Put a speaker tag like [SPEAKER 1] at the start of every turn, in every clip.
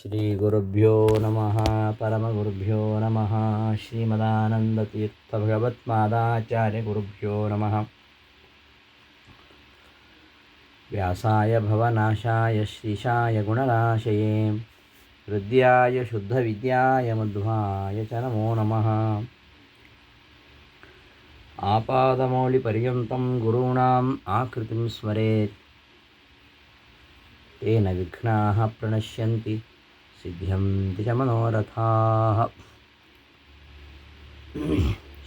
[SPEAKER 1] श्रीगुरुभ्यो नमः परमगुरुभ्यो नमः श्रीमदानन्दतीर्थभगवत्पादाचार्यगुरुभ्यो नमः व्यासाय भवनाशाय श्रीशाय गुणनाशये हृद्याय शुद्धविद्याय मध्वाय च नमो नमः आपादमौलिपर्यन्तं गुरूणाम् आकृतिं स्मरेत् तेन विघ्नाः प्रणश्यन्ति सिद्ध्यन्ति च मनोरथाः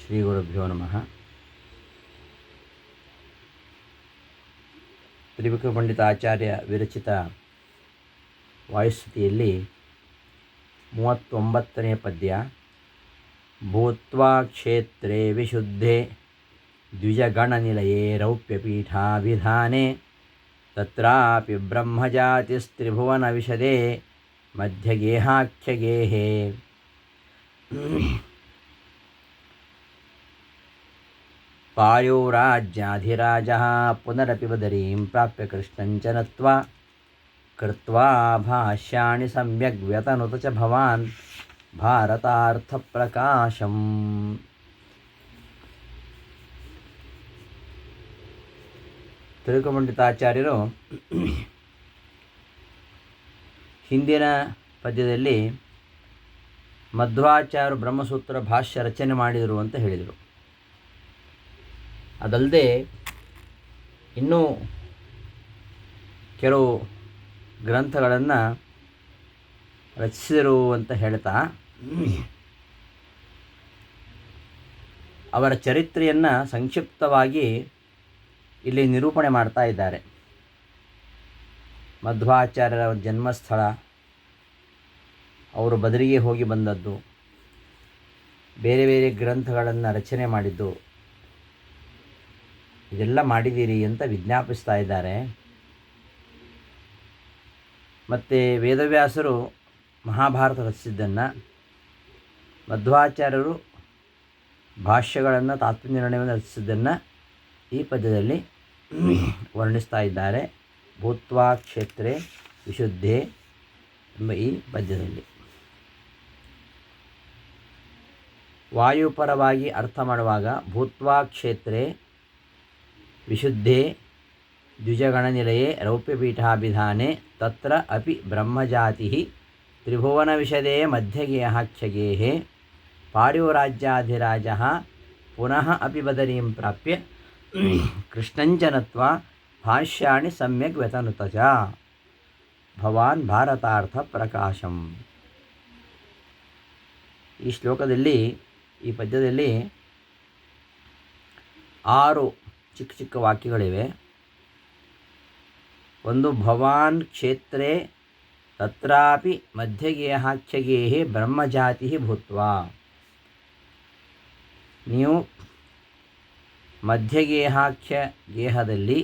[SPEAKER 1] ಶ್ರೀಗುರುಭ್ಯೋ ನಮಃ ತ್ರಿವಿಕ್ರ ಪಂಡಿತ ಆಚಾರ್ಯ ವಿರಚಿತ ವಾಯುಸ್ಥಿತಿಯಲ್ಲಿ ಮೂವತ್ತೊಂಬತ್ತನೇ ಪದ್ಯ ಭೂತ್ವಾ ಕ್ಷೇತ್ರೇ ವಿಶುದ್ಧೆ ದ್ವಿಜಗಣನಿಲಯೇ ರೌಪ್ಯಪೀಠಾಭಿಧಾನೆ ತತ್ರಾಪಿ ಬ್ರಹ್ಮಜಾತಿಸ್ತ್ರಿಭುವನವಿಶದೆ ಮಧ್ಯಗೇಹಾಖ್ಯಗೇಹೇ पायोराज्याधिराजः पुनरपि बदरीं प्राप्य कृष्णञ्च नत्वा कृत्वा भाष्याणि सम्यग् व्यतनुत च भवान् भारतार्थप्रकाशम् ತಿರುಕಮಂಡಿತಾಚಾರ್ಯರು ಹಿಂದಿನ ಪದ್ಯದಲ್ಲಿ ಮಧ್ವಾಚಾರ್ಯ ಬ್ರಹ್ಮಸೂತ್ರ ಭಾಷ್ಯ ರಚನೆ ಮಾಡಿದರು ಅಂತ ಹೇಳಿದರು. ಅದಲ್ಲದೆ ಇನ್ನೂ ಕೆಲವು ಗ್ರಂಥಗಳನ್ನು ರಚಿಸಿದರು ಅಂತ ಹೇಳ್ತಾ ಅವರ ಚರಿತ್ರೆಯನ್ನು ಸಂಕ್ಷಿಪ್ತವಾಗಿ ಇಲ್ಲಿ ನಿರೂಪಣೆ ಮಾಡ್ತಾ ಇದ್ದಾರೆ. ಮಧ್ವಾಚಾರ್ಯರ ಜನ್ಮಸ್ಥಳ. ಅವರು ಬದರಿಗೆ ಹೋಗಿ ಬಂದದ್ದು. ಬೇರೆ ಬೇರೆ ಗ್ರಂಥಗಳನ್ನು ರಚನೆ ಮಾಡಿದ್ದು. ಇದೆಲ್ಲ ಮಾಡಿದ್ದೀರಿ ಅಂತ ವಿಜ್ಞಾಪಿಸ್ತಾ ಇದ್ದಾರೆ. ಮತ್ತು ವೇದವ್ಯಾಸರು ಮಹಾಭಾರತ ರಚಿಸಿದ್ದನ್ನು ಮಧ್ವಾಚಾರ್ಯರು ಭಾಷ್ಯಗಳನ್ನು ತಾತ್ವ ನಿರ್ಣಯವನ್ನು ರಚಿಸಿದ್ದನ್ನು ಈ ಪದ್ಯದಲ್ಲಿ ವರ್ಣಿಸ್ತಾ ಇದ್ದಾರೆ. ಭೂತ್ವಾ ಕ್ಷೇತ್ರೇ ವಿಶುದ್ಧೆ ಎಂಬ ಈ ಪದ್ಯದಲ್ಲಿ. ವಾಯುಪರವಾಗಿ ಅರ್ಥ ಮಾಡುವಾಗ ಭೂತ್ವಾ ಕ್ಷೇತ್ರೇ ವಿಶುದ್ಧೆ ದ್ವಿಜಗಣನಿಲಯೇ ರೌಪ್ಯಪೀಠಾಭಿಧಾನೆ ತತ್ರ ಅಪಿ ಬ್ರಹ್ಮಜಾತಿ ತ್ರಿಭುವನವಿಶದೇ ಮಧ್ಯಗೇಹಾಖ್ಯಗೇಹೇ ಪಾರ್ಯೋರಾಜ್ಯಾಧಿರಾಜ ಪುನಃ ಅಪಿ ಬದರೀಂ ಪ್ರಾಪ್ಯ ಕೃಷ್ಣಂಚನತ್ವ ಭಾಷ್ಯಾಣಿ ಸಮ್ಯಕ್ ವ್ಯತನುತಜ ಭವಾನ್ ಭಾರತಾರ್ಥ ಪ್ರಕಾಶಂ ಈ ಶ್ಲೋಕದಲ್ಲಿ, ಈ ಪದ್ಯದಲ್ಲಿ ಆರು ಚಿಕ್ಕ ಚಿಕ್ಕ ವಾಕ್ಯಗಳಿವೆ. ಒಂದು, ಭವಾನ್ ಕ್ಷೇತ್ರೇ ತತ್ರಾಪಿ ಮಧ್ಯಗೇಹಾಖ್ಯಗೇಹಿ ಬ್ರಹ್ಮಜಾತಿ ಭೂತ್ವ। ನೀವು ಮಧ್ಯಗೇಹಾಖ್ಯ ಗೇಹದಲ್ಲಿ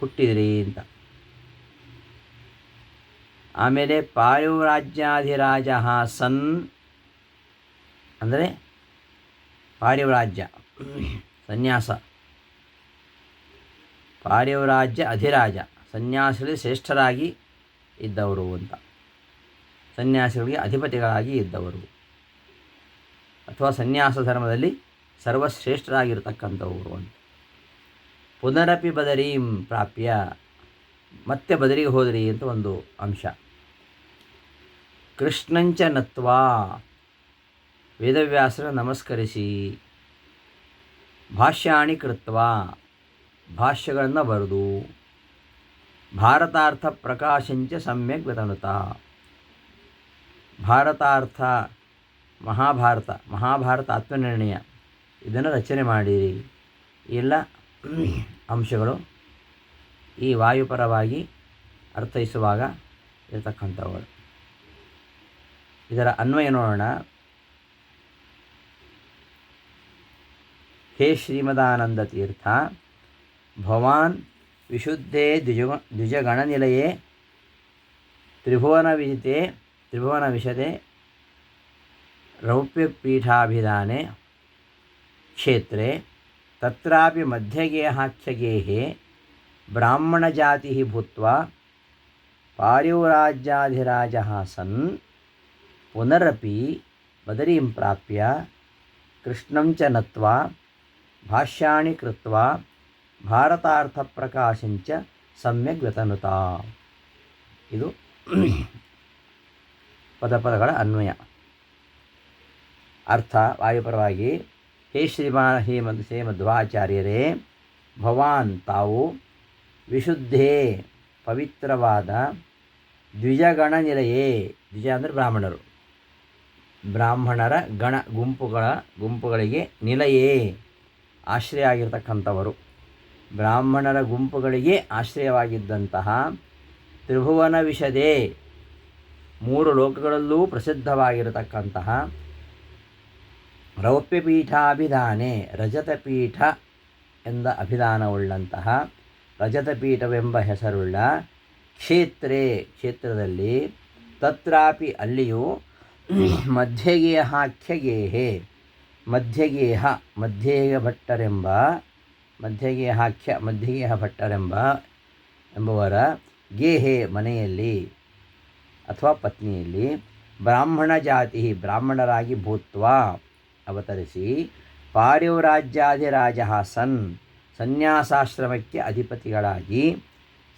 [SPEAKER 1] ಹುಟ್ಟಿದಿರಿ ಅಂತ. ಆಮೇಲೆ ಪಾರಿವ್ರಾಜ್ಯಾಧಿರಾಜ ಸನ್ ಅಂದರೆ ಪಾರಿವ್ರಾಜ್ಯ, ಸನ್ಯಾಸ. ಪಾರಿವ್ರಾಜ್ಯ ಅಧಿರಾಜ ಸನ್ಯಾಸಿಗಳಿಗೆ ಶ್ರೇಷ್ಠರಾಗಿ ಇದ್ದವರು ಅಂತ. ಸನ್ಯಾಸಿಗಳಿಗೆ ಅಧಿಪತಿಗಳಾಗಿ ಇದ್ದವರು. ಅಥವಾ ಸನ್ಯಾಸ ಧರ್ಮದಲ್ಲಿ ಸರ್ವಶ್ರೇಷ್ಠರಾಗಿರ್ತಕ್ಕಂಥವರು ಅಂತ. ಪುನರಪಿ ಬದರೀಂ ಪ್ರಾಪ್ಯ, ಮತ್ತೆ ಬದರಿಗೆ ಹೋದ್ರಿ ಅಂತ ಒಂದು ಅಂಶ. ಕೃಷ್ಣಂಚ ನತ್ವಾ, ವೇದವ್ಯಾಸರ ನಮಸ್ಕರಿಸಿ. ಭಾಷ್ಯಾಣಿ ಕೃತ್ವ, ಭಾಷ್ಯಗಳನ್ನು ಬರೆದು. ಭಾರತಾರ್ಥ ಪ್ರಕಾಶಂಚ ಸಮ್ಯಕ್ ವಿತನುತ ಭಾರತಾರ್ಥ ಮಹಾಭಾರತ ಮಹಾಭಾರತ ಆತ್ಮನಿರ್ಣಯ. ಇದನ್ನು ರಚನೆ ಮಾಡಿರಿ. ಎಲ್ಲ ಅಂಶಗಳು ಈ ವಾಯುಪರವಾಗಿ ಅರ್ಥೈಸುವಾಗ ಇರತಕ್ಕಂಥವುಗಳು. ಇದರ ಅನ್ವಯ ನೋಡೋಣ. ಹೇ ಶ್ರೀಮದಾನಂದ ತೀರ್ಥ, ಭವಾನ್ ವಿಶುದ್ಧೇ ದ್ವಿಜ ದ್ವಿಜಗಣನಿಲಯೇ, ತ್ರಿಭುವನ ವಿಜಿತೆ ತ್ರಿಭುವನ ವಿಶದೆ ರೌಪ್ಯಪೀಠಾಭಿಧಾನೆ, ಕ್ಷೇತ್ರೆ ತತ್ರಾಪಿ ಮಧ್ಯಗೇಹಾಖ್ಯಗೇಹೆ ಬ್ರಾಹ್ಮಣಜಾತಿ ಭೂತ್ವ ಪಾರಿವ್ರಾಜ್ಯಾಧಿರಾಜ ಸನ್ ಪುನರಪಿ ಬದರೀಂ ಪ್ರಾಪ್ಯ ಕೃಷ್ಣಂಚ ನತ್ವ ಭಾಷ್ಯಾಣಿ ಕೃತ್ವಾ ಭಾರತಾರ್ಥಪ್ರಕಾಶಂಚ ಸಮ್ಯಕ್ ವ್ಯತನುತ. ಇದು ಪದಪದಗಳ ಅನ್ವಯ. ಅರ್ಥ, ವಾಯುಪರವಾಗಿ ಹೇ ಶ್ರೀಮಾ ಹೇ ಮದ್, ಹೇ ಮಧ್ವಾಚಾರ್ಯರೇ, ಭವಾನ್ ತಾವು ವಿಶುದ್ಧೇ, ಪವಿತ್ರವಾದ ದ್ವಿಜಗಣ ನಿಲಯೇ ದ್ವಿಜ ಅಂದರೆ ಬ್ರಾಹ್ಮಣರು. ಬ್ರಾಹ್ಮಣರ ಗಣ ಗುಂಪುಗಳ, ಗುಂಪುಗಳಿಗೆ ನಿಲಯೇ. ಆಶ್ರಯ ಆಗಿರತಕ್ಕಂಥವರು. ಬ್ರಾಹ್ಮಣರ ಗುಂಪುಗಳಿಗೆ ಆಶ್ರಯವಾಗಿದ್ದಂತಹ ತ್ರಿಭುವನ ವಿಷದೇ. ಮೂರು ಲೋಕಗಳಲ್ಲೂ ಪ್ರಸಿದ್ಧವಾಗಿರತಕ್ಕಂತಹ ರೌಪ್ಯಪೀಠಾಭಿಧಾನೆ, ರಜತಪೀಠ ಎಂದ ಅಭಿಧಾನವುಳ್ಳಂತಹ ರಜತಪೀಠವೆಂಬ ಹೆಸರುಳ್ಳ ಕ್ಷೇತ್ರೇ ಕ್ಷೇತ್ರದಲ್ಲಿ ತತ್ರಾಪಿ ಅಲ್ಲಿಯೂ ಮಧ್ಯಗೇಹಾಖ್ಯಗೇಹೆ ಮಧ್ಯಗೇಹ ಮಧ್ಯೇಯ ಭಟ್ಟರೆಂಬ ಮಧ್ಯಗೇಹಾಖ್ಯ ಮಧ್ಯಗೇಹ ಭಟ್ಟರೆಂಬ ಎಂಬುವರ ಗೇಹೆ ಮನೆಯಲ್ಲಿ ಅಥವಾ ಪತ್ನಿಯಲ್ಲಿ ಬ್ರಾಹ್ಮಣ ಜಾತಿ ಬ್ರಾಹ್ಮಣರಾಗಿ ಭೂತ್ವ ಅವತರಿಸಿ, ಪಾರಿವ್ರಾಜ್ಯಾಧಿರಾಜ ಸನ್, ಸನ್ಯಾಸಾಶ್ರಮಕ್ಕೆ ಅಧಿಪತಿಗಳಾಗಿ,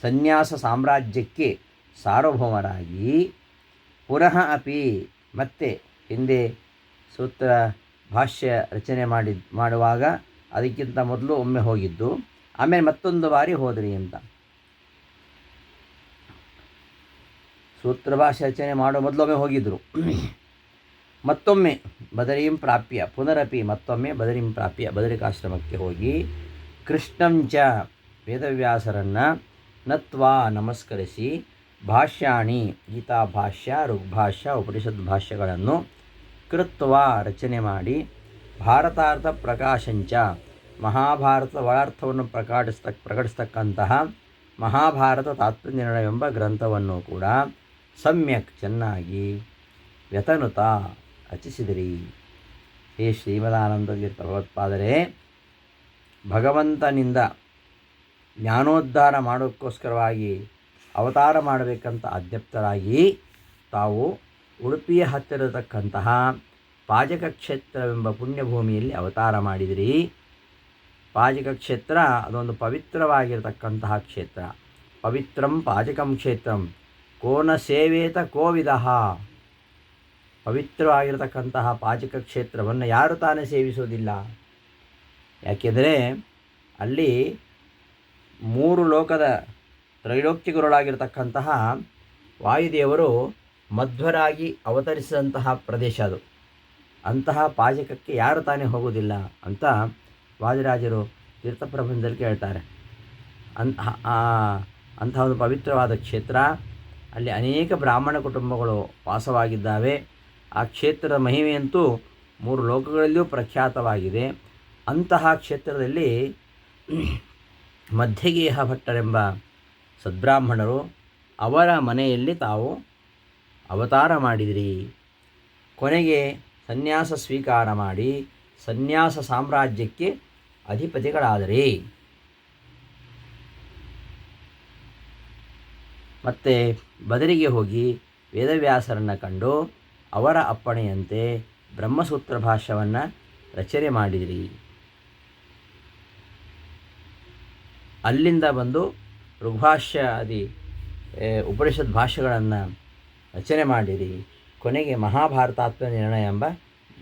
[SPEAKER 1] ಸನ್ಯಾಸ ಸಾಮ್ರಾಜ್ಯಕ್ಕೆ ಸಾರ್ವಭೌಮರಾಗಿ, ಪುನಃ ಅಪಿ ಮತ್ತೆ ಹಿಂದೆ ಸೂತ್ರ ಭಾಷ್ಯ ರಚನೆ ಮಾಡಿ ಮಾಡುವಾಗ ಅದಕ್ಕಿಂತ ಮೊದಲು ಒಮ್ಮೆ ಹೋಗಿದ್ದು, ಆಮೇಲೆ ಮತ್ತೊಂದು ಬಾರಿ ಹೋದ್ರಿ ಅಂತ. ಸೂತ್ರ ಭಾಷೆ ರಚನೆ ಮಾಡೋ ಮೊದಲೊಮ್ಮೆ ಹೋಗಿದ್ದರು ಮತ್ತೊಮ್ಮೆ ಬದರೀಂ ಪ್ರಾಪ್ಯ, ಪುನರಪಿ ಮತ್ತೊಮ್ಮೆ ಬದರೀಂ ಪ್ರಾಪ್ಯ, ಬದರಿಕಾಶ್ರಮಕ್ಕೆ ಹೋಗಿ ಕೃಷ್ಣಂಚ ವೇದವ್ಯಾಸರನ್ನು ನತ್ವಾ ನಮಸ್ಕರಿಸಿ ಭಾಷ್ಯಾಣಿ ಗೀತಾ ಭಾಷ್ಯ ಋಗ್ಭಾಷ್ಯ ಉಪನಿಷತ್ ಭಾಷ್ಯಗಳನ್ನು ಕೃತ್ವ ರಚನೆ ಮಾಡಿ ಭಾರತಾರ್ಥ ಪ್ರಕಾಶಂಚ ಮಹಾಭಾರತ ಒಳಾರ್ಥವನ್ನು ಪ್ರಕಟಿಸ್ತಕ್ಕ ಪ್ರಕಟಿಸ್ತಕ್ಕಂತಹ ಮಹಾಭಾರತ ತಾತ್ಪರ್ಯನಿರ್ಣಯವೆಂಬ ಗ್ರಂಥವನ್ನು ಕೂಡ ಸಮ್ಯಕ್ ಚೆನ್ನಾಗಿ ವ್ಯತನುತ ರಚಿಸಿದಿರಿ. ಹೇ ಶ್ರೀಮದಾನಂದ ತೀರ್ಥ ಭಗವತ್ಪಾದರೆ ಭಗವಂತನಿಂದ ಜ್ಞಾನೋದ್ಧಾರ ಮಾಡೋಕ್ಕೋಸ್ಕರವಾಗಿ ಅವತಾರ ಮಾಡಬೇಕಂತ ಅಧ್ಯಪ್ತರಾಗಿ ತಾವು ಉಡುಪಿಯ ಹತ್ತಿರತಕ್ಕಂತಹ ಪಾಜಕ ಕ್ಷೇತ್ರವೆಂಬ ಪುಣ್ಯಭೂಮಿಯಲ್ಲಿ ಅವತಾರ ಮಾಡಿದಿರಿ. ಪಾಜಕ ಕ್ಷೇತ್ರ ಅದೊಂದು ಪವಿತ್ರವಾಗಿರತಕ್ಕಂತಹ ಕ್ಷೇತ್ರ. ಪವಿತ್ರಂ ಪಾಜಕಂ ಕ್ಷೇತ್ರಂ. ಕೋನ ಸೇವೇತ ಕೋವಿದ ಪವಿತ್ರವಾಗಿರತಕ್ಕಂತಹ ಪಾಚಕ ಕ್ಷೇತ್ರವನ್ನು ಯಾರು ತಾನೇ ಸೇವಿಸುವುದಿಲ್ಲ. ಯಾಕೆಂದರೆ ಅಲ್ಲಿ ಮೂರು ಲೋಕದ ತ್ರೈಲೋಕ್ಯಗುರುಳಾಗಿರ್ತಕ್ಕಂತಹ ವಾಯುದೇವರು ಮಧ್ವರಾಗಿ ಅವತರಿಸಿದಂತಹ ಪ್ರದೇಶ ಅದು. ಅಂತಹ ಪಾಜಕಕ್ಕೆ ಯಾರು ತಾನೇ ಹೋಗುವುದಿಲ್ಲ ಅಂತ ವಾದಿರಾಜರು ತೀರ್ಥಪ್ರಬಂಧದಲ್ಲಿ ಕೇಳ್ತಾರೆ. ಅನ್ ಅಂತಹ ಒಂದು ಪವಿತ್ರವಾದ ಕ್ಷೇತ್ರ, ಅಲ್ಲಿ ಅನೇಕ ಬ್ರಾಹ್ಮಣ ಕುಟುಂಬಗಳು ವಾಸವಾಗಿದ್ದಾವೆ. ಆ ಕ್ಷೇತ್ರದ ಮಹಿಮೆಯಂತೂ ಮೂರು ಲೋಕಗಳಲ್ಲಿಯೂ ಪ್ರಖ್ಯಾತವಾಗಿದೆ. ಅಂತಹ ಕ್ಷೇತ್ರದಲ್ಲಿ ಮಧ್ಯಗೇಹ ಭಟ್ಟರೆಂಬ ಸದ್ಬ್ರಾಹ್ಮಣರು ಅವರ ಮನೆಯಲ್ಲಿ ತಾವು ಅವತಾರ ಮಾಡಿದಿರಿ. ಕೊನೆಗೆ ಸನ್ಯಾಸ ಸ್ವೀಕಾರ ಮಾಡಿ ಸನ್ಯಾಸ ಸಾಮ್ರಾಜ್ಯಕ್ಕೆ ಅಧಿಪತಿಗಳಾದರಿ. ಮತ್ತೆ ಬದರಿಗೆ ಹೋಗಿ ವೇದವ್ಯಾಸರನ್ನು ಕಂಡು ಅವರ ಅಪ್ಪಣೆಯಂತೆ ಬ್ರಹ್ಮಸೂತ್ರ ಭಾಷ್ಯವನ್ನು ರಚನೆ ಮಾಡಿದಿರಿ. ಅಲ್ಲಿಂದ ಬಂದು ಋಗ್ಭಾಷ್ಯಾದಿ ಉಪನಿಷತ್ ಭಾಷೆಗಳನ್ನು ರಚನೆ ಮಾಡಿರಿ. ಕೊನೆಗೆ ಮಹಾಭಾರತಾತ್ಮ ನಿರ್ಣಯ ಎಂಬ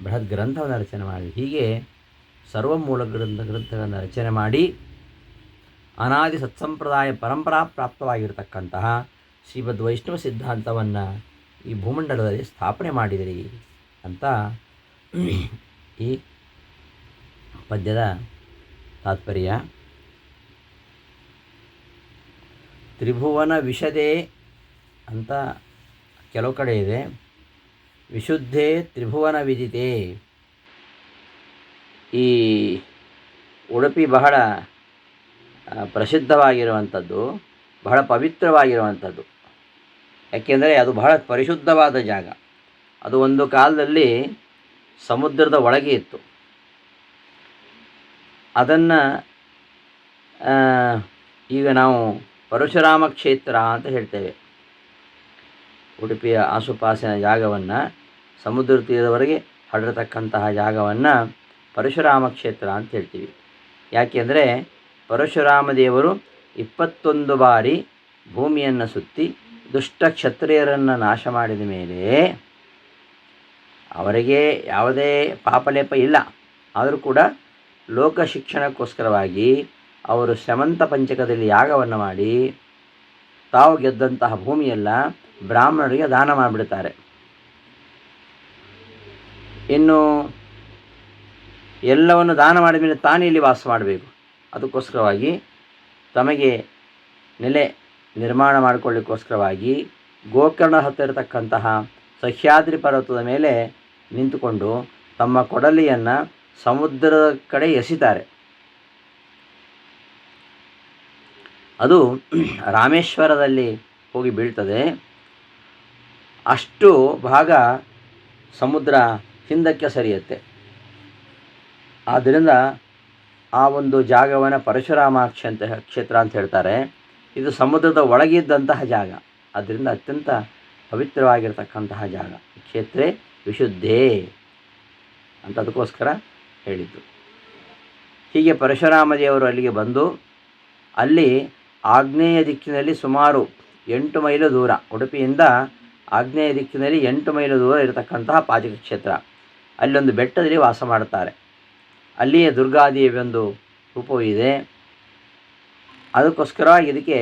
[SPEAKER 1] ಬೃಹತ್ ಗ್ರಂಥವನ್ನು ರಚನೆ ಮಾಡಿರಿ. ಹೀಗೆ ಸರ್ವ ಮೂಲ ಗ್ರಂಥ ಗ್ರಂಥಗಳನ್ನು ರಚನೆ ಮಾಡಿ ಅನಾದಿ ಸತ್ಸಂಪ್ರದಾಯ ಪರಂಪರಾ ಪ್ರಾಪ್ತವಾಗಿರತಕ್ಕಂತಹ ಶ್ರೀಮದ್ ವೈಷ್ಣವ ಸಿದ್ಧಾಂತವನ್ನು ಈ ಭೂಮಂಡಲದಲ್ಲಿ ಸ್ಥಾಪನೆ ಮಾಡಿದಿರಿ ಅಂತ ಈ ಪದ್ಯದ ತಾತ್ಪರ್ಯ. ತ್ರಿಭುವನ ವಿಶದೆ ಅಂತ ಕೆಲವು ಕಡೆ ಇದೆ. ವಿಶುದ್ಧೆ ತ್ರಿಭುವನ ವಿದಿತೆ ಈ ಉಡುಪಿ ಬಹಳ ಪ್ರಸಿದ್ಧವಾಗಿರುವಂಥದ್ದು, ಬಹಳ ಪವಿತ್ರವಾಗಿರುವಂಥದ್ದು. ಯಾಕೆಂದರೆ ಅದು ಬಹಳ ಪರಿಶುದ್ಧವಾದ ಜಾಗ. ಅದು ಒಂದು ಕಾಲದಲ್ಲಿ ಸಮುದ್ರದ ಒಳಗೆ ಇತ್ತು. ಅದನ್ನು ಈಗ ನಾವು ಪರಶುರಾಮ ಕ್ಷೇತ್ರ ಅಂತ ಹೇಳ್ತೇವೆ. ಉಡುಪಿಯ ಆಸುಪಾಸಿನ ಜಾಗವನ್ನು, ಸಮುದ್ರ ತೀರದವರೆಗೆ ಹರಡತಕ್ಕಂತಹ ಜಾಗವನ್ನು ಪರಶುರಾಮ ಕ್ಷೇತ್ರ ಅಂತ ಹೇಳ್ತೀವಿ. ಯಾಕೆಂದರೆ ಪರಶುರಾಮ ದೇವರು ಇಪ್ಪತ್ತೊಂದು ಬಾರಿ ಭೂಮಿಯನ್ನು ಸುತ್ತಿ ದುಷ್ಟ ಕ್ಷತ್ರಿಯರನ್ನು ನಾಶ ಮಾಡಿದ ಮೇಲೆ ಅವರಿಗೆ ಯಾವುದೇ ಪಾಪಲೇಪ ಇಲ್ಲ. ಆದರೂ ಕೂಡ ಲೋಕ ಶಿಕ್ಷಣಕ್ಕೋಸ್ಕರವಾಗಿ ಅವರು ಶ್ರಮಂತ ಪಂಚಕದಲ್ಲಿ ಯಾಗವನ್ನು ಮಾಡಿ ತಾವು ಗೆದ್ದಂತಹ ಭೂಮಿಯೆಲ್ಲ ಬ್ರಾಹ್ಮಣರಿಗೆ ದಾನ ಮಾಡಿಬಿಡ್ತಾರೆ. ಇನ್ನು ಎಲ್ಲವನ್ನು ದಾನ ಮಾಡಿದ ಮೇಲೆ ತಾನೇ ಇಲ್ಲಿ ವಾಸ ಮಾಡಬೇಕು. ಅದಕ್ಕೋಸ್ಕರವಾಗಿ ತಮಗೆ ನೆಲೆ ನಿರ್ಮಾಣ ಮಾಡಿಕೊಳ್ಳಿಕ್ಕೋಸ್ಕರವಾಗಿ ಗೋಕರ್ಣ ಹತ್ತಿರತಕ್ಕಂತಹ ಸಹ್ಯಾದ್ರಿ ಪರ್ವತದ ಮೇಲೆ ನಿಂತುಕೊಂಡು ತಮ್ಮ ಕೊಡಲಿಯನ್ನು ಸಮುದ್ರದ ಕಡೆ ಎಸಿತಾರೆ ಅದು ರಾಮೇಶ್ವರದಲ್ಲಿ ಹೋಗಿ ಬೀಳ್ತದೆ. ಅಷ್ಟು ಭಾಗ ಸಮುದ್ರ ಹಿಂದಕ್ಕೆ ಸರಿಯುತ್ತೆ. ಆದ್ದರಿಂದ ಆ ಒಂದು ಜಾಗವನ್ನು ಪರಶುರಾಮ ಕ್ಷೇತ್ರ ಕ್ಷೇತ್ರ ಅಂತ ಹೇಳ್ತಾರೆ. ಇದು ಸಮುದ್ರದ ಒಳಗಿದ್ದಂತಹ ಜಾಗ. ಅದರಿಂದ ಅತ್ಯಂತ ಪವಿತ್ರವಾಗಿರ್ತಕ್ಕಂತಹ ಜಾಗ. ಕ್ಷೇತ್ರ ವಿಶುದ್ಧೇ ಅಂತ ಅದಕ್ಕೋಸ್ಕರ ಹೇಳಿದ್ದು. ಹೀಗೆ ಪರಶುರಾಮ ದೇವರು ಅಲ್ಲಿಗೆ ಬಂದು ಅಲ್ಲಿ ಆಗ್ನೇಯ ದಿಕ್ಕಿನಲ್ಲಿ ಸುಮಾರು ಎಂಟು ಮೈಲು ದೂರ, ಉಡುಪಿಯಿಂದ ಆಗ್ನೇಯ ದಿಕ್ಕಿನಲ್ಲಿ ಎಂಟು ಮೈಲು ದೂರ ಇರತಕ್ಕಂತಹ ಪಾಚಕ ಕ್ಷೇತ್ರ. ಅಲ್ಲೊಂದು ಬೆಟ್ಟದಲ್ಲಿ ವಾಸ ಮಾಡುತ್ತಾರೆ. ಅಲ್ಲಿಯೇ ದುರ್ಗಾದೇವಿ ಒಂದು ರೂಪವೂ ಇದೆ ಅದಕ್ಕೋಸ್ಕರವಾಗಿ ಇದಕ್ಕೆ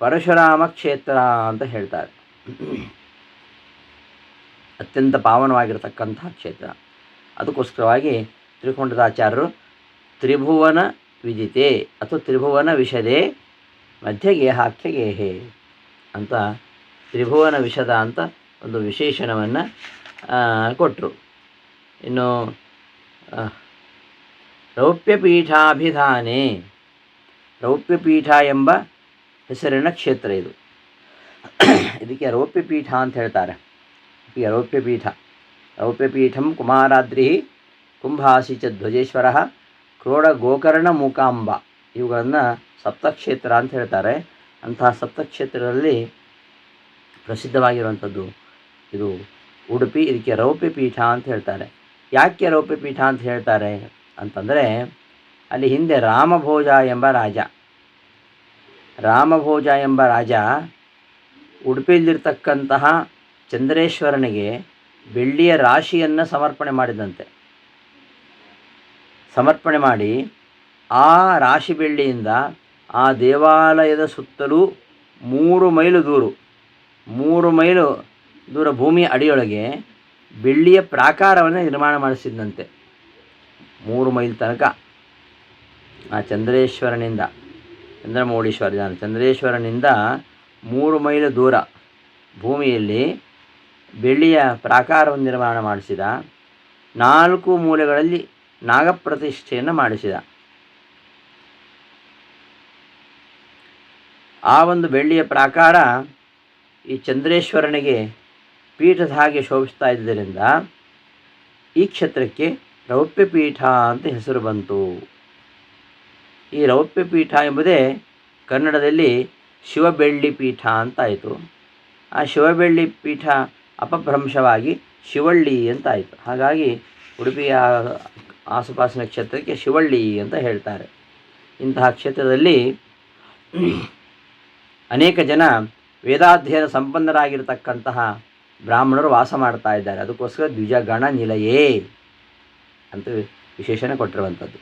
[SPEAKER 1] ಪರಶುರಾಮ ಕ್ಷೇತ್ರ ಅಂತ ಹೇಳ್ತಾರೆ. ಅತ್ಯಂತ ಪಾವನವಾಗಿರತಕ್ಕಂತಹ ಕ್ಷೇತ್ರ. ಅದಕ್ಕೋಸ್ಕರವಾಗಿ ತ್ರಿಕೊಂಡದಾಚಾರ್ಯರು ತ್ರಿಭುವನ ವಿಜಿತೆ ಅಥವಾ ತ್ರಿಭುವನ ವಿಷದೆ ಮಧ್ಯಗೇಹಾಖ್ಯ ಗೇಹೆ ಅಂತ ತ್ರಿಭುವನ ವಿಷದ ಅಂತ ಒಂದು ವಿಶೇಷಣವನ್ನು ಕೊಟ್ಟರು ಇನ್ನು ರೌಪ್ಯಪೀಠಾಭಿಧಾನೆ ರೌಪ್ಯಪೀಠ ಎಂಬ ಹೆಸರಿನ ಕ್ಷೇತ್ರ ಇದು. ಇದಕ್ಕೆ ರೌಪ್ಯಪೀಠ ಅಂತ ಹೇಳ್ತಾರೆ. ಈ ರೌಪ್ಯಪೀಠ. ರೌಪ್ಯಪೀಠಂ ಕುಮಾರಾದ್ರಿ ಕುಂಭಾಸಿ ಚ ಧ್ವಜೇಶ್ವರ ಕ್ರೋಡ ಗೋಕರ್ಣ ಮೂಕಾಂಬ. ಇವುಗಳನ್ನು ಸಪ್ತಕ್ಷೇತ್ರ ಅಂತ ಹೇಳ್ತಾರೆ. ಅಂತಹ ಸಪ್ತಕ್ಷೇತ್ರದಲ್ಲಿ ಪ್ರಸಿದ್ಧವಾಗಿರುವಂಥದ್ದು ಇದು ಉಡುಪಿ. ಇದಕ್ಕೆ ರೌಪ್ಯಪೀಠ ಅಂತ ಹೇಳ್ತಾರೆ. ಯಾಕೆ ರೌಪ್ಯಪೀಠ ಅಂತ ಹೇಳ್ತಾರೆ ಅಂತಂದರೆ ಅಲ್ಲಿ ಹಿಂದೆ ರಾಮಭೋಜ ಎಂಬ ರಾಜ. ರಾಮಭೋಜ ಎಂಬ ರಾಜ ಉಡುಪಿಯಲ್ಲಿರ್ತಕ್ಕಂತಹ ಚಂದ್ರೇಶ್ವರನಿಗೆ ಬೆಳ್ಳಿಯ ರಾಶಿಯನ್ನು ಸಮರ್ಪಣೆ ಮಾಡಿದಂತೆ. ಸಮರ್ಪಣೆ ಮಾಡಿ ಆ ರಾಶಿ ಬೆಳ್ಳಿಯಿಂದ ಆ ದೇವಾಲಯದ ಸುತ್ತಲೂ ಮೂರು ಮೈಲು ದೂರು, ಮೂರು ಮೈಲು ದೂರ ಭೂಮಿಯ ಅಡಿಯೊಳಗೆ ಬೆಳ್ಳಿಯ ಪ್ರಾಕಾರವನ್ನು ನಿರ್ಮಾಣ ಮಾಡಿಸಿದಂತೆ ಮೂರು ಮೈಲ್ ತನಕ. ಆ ಚಂದ್ರೇಶ್ವರನಿಂದ, ಚಂದ್ರಮೌಳೀಶ್ವರ ಚಂದ್ರೇಶ್ವರನಿಂದ ಮೂರು ಮೈಲು ದೂರ ಭೂಮಿಯಲ್ಲಿ ಬೆಳ್ಳಿಯ ಪ್ರಾಕಾರವನ್ನು ನಿರ್ಮಾಣ ಮಾಡಿಸಿದ, ನಾಲ್ಕು ಮೂಲೆಗಳಲ್ಲಿ ನಾಗಪ್ರತಿಷ್ಠೆಯನ್ನು ಮಾಡಿಸಿದ. ಆ ಒಂದು ಬೆಳ್ಳಿಯ ಪ್ರಾಕಾರ ಈ ಚಂದ್ರೇಶ್ವರನಿಗೆ ಪೀಠದ ಹಾಗೆ ಶೋಭಿಸ್ತಾ ಇದ್ದರಿಂದ ಈ ಕ್ಷೇತ್ರಕ್ಕೆ ರೌಪ್ಯಪೀಠ ಅಂತ ಹೆಸರು ಬಂತು. ಈ ರೌಪ್ಯಪೀಠ ಎಂಬುದೇ ಕನ್ನಡದಲ್ಲಿ ಶಿವಬೆಳ್ಳಿ ಪೀಠ ಅಂತಾಯಿತು ಆ ಶಿವಬೆಳ್ಳಿ ಪೀಠ ಅಪಭ್ರಂಶವಾಗಿ ಶಿವಳ್ಳಿ ಅಂತಾಯಿತು ಹಾಗಾಗಿ ಉಡುಪಿಯ ಆಸುಪಾಸಿನ ಕ್ಷೇತ್ರಕ್ಕೆ ಶಿವಳ್ಳಿ ಅಂತ ಹೇಳ್ತಾರೆ. ಇಂತಹ ಕ್ಷೇತ್ರದಲ್ಲಿ ಅನೇಕ ಜನ ವೇದಾಧ್ಯಯನ ಸಂಪನ್ನರಾಗಿರ್ತಕ್ಕಂತಹ ಬ್ರಾಹ್ಮಣರು ವಾಸ ಮಾಡ್ತಾ ಇದ್ದಾರೆ. ಅದಕ್ಕೋಸ್ಕರ ದ್ವಿಜಗಣ ನಿಲಯೇ ಅಂತ ವಿಶೇಷಣೆ ಕೊಟ್ಟಿರುವಂಥದ್ದು.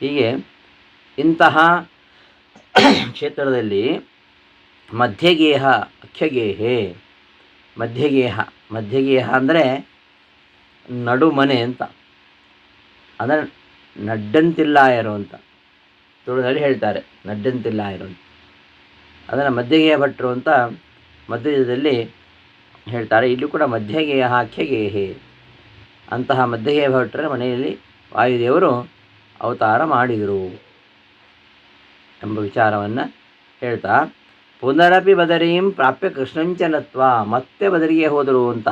[SPEAKER 1] ಹೀಗೆ ಇಂತಹ ಕ್ಷೇತ್ರದಲ್ಲಿ ಮಧ್ಯಗೇಹ ಅಖ್ಯಗೇಹೆ ಮಧ್ಯಗೇಹ ಮಧ್ಯಗೇಹ ಅಂದರೆ ನಡುಮನೆ ಅಂತ. ಅಂದರೆ ನಡ್ಡಂತಿಲ್ಲಾಯರು ಅಂತ. ತುಳುನಲ್ಲಿ ಹೇಳ್ತಾರೆ, ನಡ್ಡಂತಿಲ್ಲಾಯರು ಅಂತ. ಅದನ್ನು ಮಧ್ಯಗೇಹ ಭಟ್ರು ಅಂತ ಮಧ್ಯದಲ್ಲಿ ಹೇಳ್ತಾರೆ. ಇಲ್ಲಿ ಕೂಡ ಮಧ್ಯಗೇಹ ಅಖ್ಯಗೇಹೆ ಅಂತಹ ಮಧ್ಯಗೇಹ ಭಟ್ರ ಮನೆಯಲ್ಲಿ ವಾಯುದೇವರು ಅವತಾರ ಮಾಡಿದರು ಎಂಬ ವಿಚಾರವನ್ನು ಹೇಳ್ತಾ, ಪುನರಪಿ ಬದರೀಂ ಪ್ರಾಪ್ಯ ಕೃಷ್ಣಂಚನತ್ವ ಮತ್ತೆ ಬದರಿಗೆ ಹೋದರು ಅಂತ.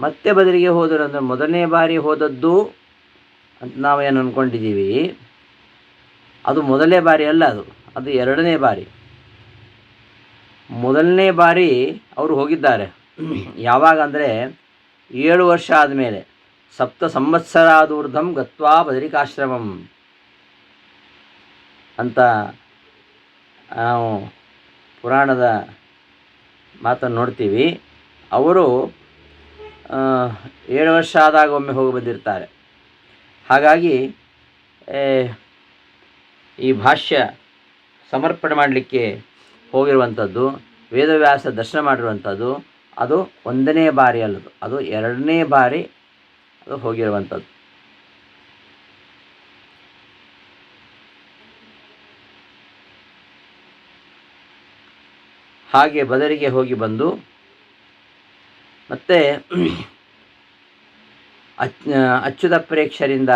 [SPEAKER 1] ಮತ್ತೆ ಬದರಿಗೆ ಹೋದರು ಅಂದರೆ ಮೊದಲನೇ ಬಾರಿ ಹೋದದ್ದು ಅಂತ ನಾವೇನು ಅಂದ್ಕೊಂಡಿದ್ದೀವಿ ಅದು ಮೊದಲನೇ ಬಾರಿ ಅಲ್ಲ ಅದು ಅದು ಎರಡನೇ ಬಾರಿ. ಮೊದಲನೇ ಬಾರಿ ಅವರು ಹೋಗಿದ್ದಾರೆ. ಯಾವಾಗ ಅಂದರೆ ಏಳು ವರ್ಷ ಆದಮೇಲೆ. ಸಪ್ತ ಸಂವತ್ಸರಾದೂರ್ಧಂ ಗತ್ವಾ ಬದರಿಕಾಶ್ರಮಂ ಅಂತ ನಾವು ಪುರಾಣದ ಮಾತನ್ನು ನೋಡ್ತೀವಿ. ಅವರು ಏಳು ವರ್ಷ ಆದಾಗ ಒಮ್ಮೆ ಹೋಗಿ ಬಂದಿರ್ತಾರೆ. ಹಾಗಾಗಿ ಈ ಭಾಷ್ಯ ಸಮರ್ಪಣೆ ಮಾಡಲಿಕ್ಕೆ ಹೋಗಿರುವಂಥದ್ದು, ವೇದವ್ಯಾಸ ದರ್ಶನ ಮಾಡಿರುವಂಥದ್ದು, ಅದು ಒಂದನೇ ಬಾರಿ ಅಲ್ಲದು. ಅದು ಎರಡನೇ ಬಾರಿ ಅದು ಹೋಗಿರುವಂಥದ್ದು. ಹಾಗೆ ಬದರಿಗೆ ಹೋಗಿ ಬಂದು ಮತ್ತೆ ಅಚ್, ಅಚ್ಯುತ ಪ್ರೇಕ್ಷರಿಂದ